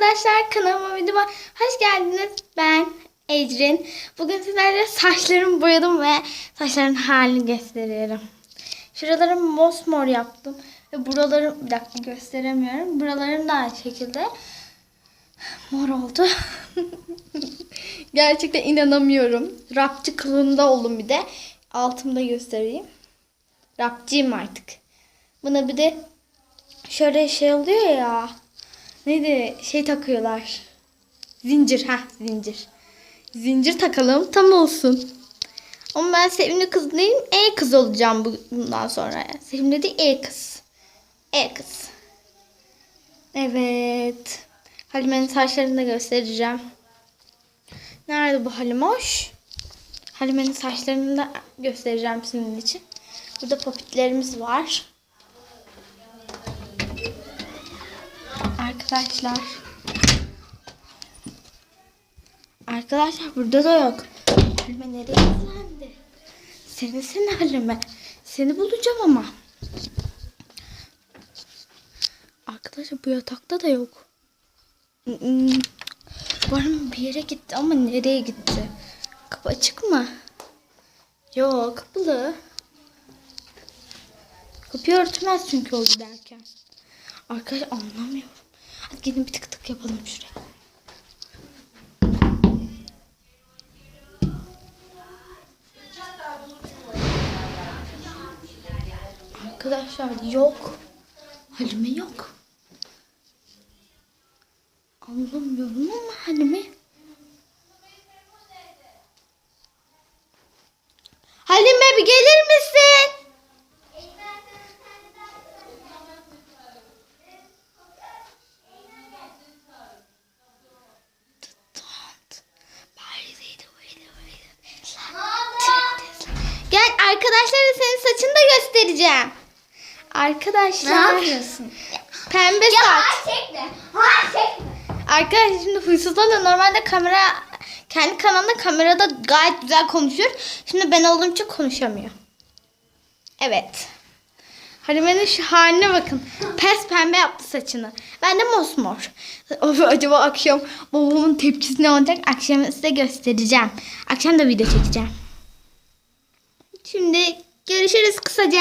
arkadaşlar kanalıma videoma hoş geldiniz. Ben Ecrin. Bugün sizlerle saçlarımı boyadım ve saçların halini gösteriyorum. Şuralarımı mosmor yaptım. Ve buralarım bir dakika gösteremiyorum. Buralarım da aynı şekilde mor oldu. Gerçekten inanamıyorum. Rapçı kılığında oldum bir de. Altımda göstereyim. Rapçıyım artık. Buna bir de şöyle şey oluyor ya. Neydi? Şey takıyorlar. Zincir. ha zincir. Zincir takalım tam olsun. Ama ben sevimli kız değilim. E kız olacağım bu- bundan sonra. Sevimli değil E kız. E kız. Evet. Halime'nin saçlarını da göstereceğim. Nerede bu Halimoş? Halime'nin saçlarını da göstereceğim sizin için. Burada popitlerimiz var. Arkadaşlar. Arkadaşlar burada da yok. Halime nereye gizlendi? Seni seni Halime. Seni bulacağım ama. Arkadaşlar bu yatakta da yok. Var mı bir yere gitti ama nereye gitti? Kapı açık mı? Yok kapalı. Kapıyı örtmez çünkü o giderken. Arkadaşlar anlamıyorum. Hadi gelin bir tık tık yapalım şuraya. Arkadaşlar yok. Halime yok. Anlamıyorum ama Halime. Halime bir gelir misin? Arkadaşlara senin saçını da göstereceğim. Arkadaşlar. Ne yapıyorsun? Pembe Ya saç. hayır çekme. Hayır çekme. Arkadaşlar şimdi huysuzlarla normalde kamera kendi kanalında kamerada gayet güzel konuşuyor. Şimdi ben olduğum için konuşamıyor. Evet. Halime'nin şu haline bakın. Pes pembe yaptı saçını. Ben de mosmor. Of, acaba akşam babamın tepkisi ne olacak? Akşam size göstereceğim. Akşam da video çekeceğim. Şimdi görüşürüz kısaca.